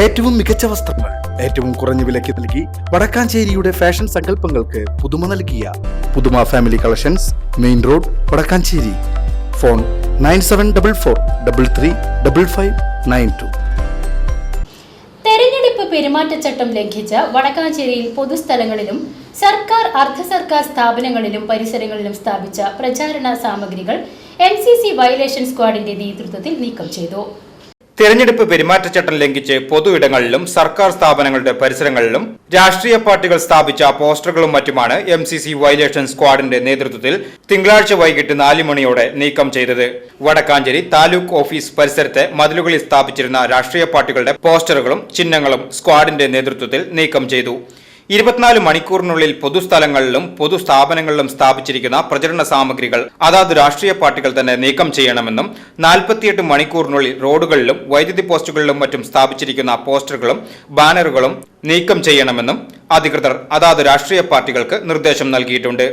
ഏറ്റവും മികച്ച വസ്ത്രങ്ങൾ ഏറ്റവും കുറഞ്ഞ വിലയ്ക്ക് നൽകി വടക്കാഞ്ചേരിയുടെ ഫാഷൻ സങ്കല്പങ്ങൾക്ക് പുതുമ നൽകിയ പുതുമ family collections main road Vadakkanchery. Phone nine seven double four double three double five nine two. തെരഞ്ഞെടുപ്പ് പെരുമാറ്റച്ചട്ടം ലംഘിച്ച് വടക്കാഞ്ചേരിയിൽ പൊതുസ്ഥലങ്ങളിലും സർക്കാർ അർദ്ധ സർക്കാർ സ്ഥാപനങ്ങളിലും പരിസരങ്ങളിലും സ്ഥാപിച്ച പ്രചാരണ സാമഗ്രികൾ എൻ സി സി വയലേഷൻ സ്ക്വാഡിന്റെ നേതൃത്വത്തിൽ നീക്കം ചെയ്തു. തെരഞ്ഞെടുപ്പ് പെരുമാറ്റച്ചട്ടം ലംഘിച്ച് പൊതുയിടങ്ങളിലും സർക്കാർ സ്ഥാപനങ്ങളുടെ പരിസരങ്ങളിലും രാഷ്ട്രീയ പാർട്ടികൾ സ്ഥാപിച്ച പോസ്റ്ററുകളും മറ്റുമാണ് എം സി സി വയലേഷൻ സ്ക്വാഡിന്റെ നേതൃത്വത്തിൽ തിങ്കളാഴ്ച വൈകിട്ട് നാല് മണിയോടെ നീക്കം ചെയ്തത്. വടക്കാഞ്ചേരി താലൂക്ക് ഓഫീസ് പരിസരത്തെ മതിലുകളിൽ സ്ഥാപിച്ചിരുന്ന രാഷ്ട്രീയ പാർട്ടികളുടെ പോസ്റ്ററുകളും ചിഹ്നങ്ങളും സ്ക്വാഡിന്റെ നേതൃത്വത്തിൽ നീക്കം ചെയ്തു. ഇരുപത്തിനാല് മണിക്കൂറിനുള്ളിൽ പൊതുസ്ഥലങ്ങളിലും പൊതുസ്ഥാപനങ്ങളിലും സ്ഥാപിച്ചിരിക്കുന്ന പ്രചരണ സാമഗ്രികൾ അതാത് രാഷ്ട്രീയ പാർട്ടികൾ തന്നെ നീക്കം ചെയ്യണമെന്നും നാൽപ്പത്തിയെട്ട് മണിക്കൂറിനുള്ളിൽ റോഡുകളിലും വൈദ്യുതി പോസ്റ്റുകളിലും മറ്റും സ്ഥാപിച്ചിരിക്കുന്ന പോസ്റ്ററുകളും ബാനറുകളും നീക്കം ചെയ്യണമെന്നും അധികൃതർ അതാത് രാഷ്ട്രീയ പാർട്ടികൾക്ക് നിർദ്ദേശം നൽകിയിട്ടുണ്ട്.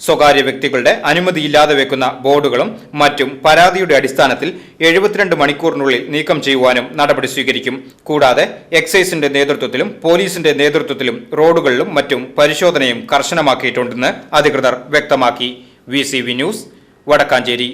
സ്വകാര്യ വ്യക്തികളുടെ അനുമതിയില്ലാതെ വെക്കുന്ന ബോർഡുകളും മറ്റും പരാതിയുടെ അടിസ്ഥാനത്തിൽ എഴുപത്തിരണ്ട് മണിക്കൂറിനുള്ളിൽ നീക്കം ചെയ്യുവാനും നടപടി സ്വീകരിക്കും. കൂടാതെ എക്സൈസിന്റെ നേതൃത്വത്തിലും പോലീസിന്റെ നേതൃത്വത്തിലും റോഡുകളിലും മറ്റും പരിശോധനയും കർശനമാക്കിയിട്ടുണ്ടെന്ന് അധികൃതർ വ്യക്തമാക്കി. V news Vadakkanchery.